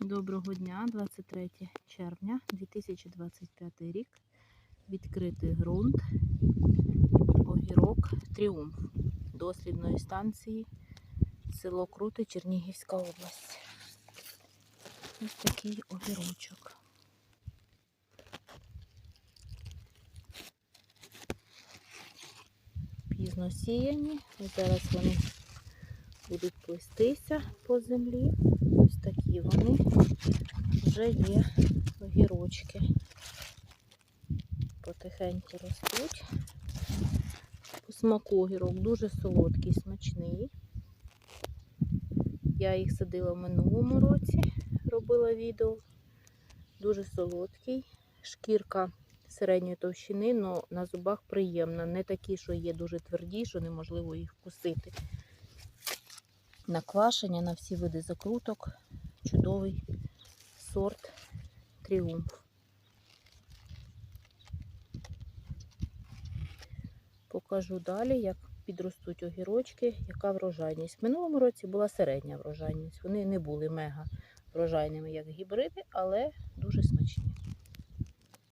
Доброго дня, 23 червня 2025 рік. Відкритий ґрунт, огірок Тріумф дослідної станції, село Крути, Чернігівська область. Ось такий огірочок. Пізно сіяні. Зараз вони будуть плестися по землі. Ось такі вони вже є огірочки. Потихеньку ростуть. По смаку огірок дуже солодкий, смачний. Я їх садила в минулому році, робила відео. Дуже солодкий. Шкірка середньої товщини, але на зубах приємна. Не такі, що є дуже тверді, що неможливо їх вкусити. Наквашення на всі види закруток. Чудовий сорт тріумф. Покажу далі, як підростуть огірочки, яка врожайність. В минулому році була середня врожайність. Вони не були мега врожайними, як гібриди, але дуже смачні.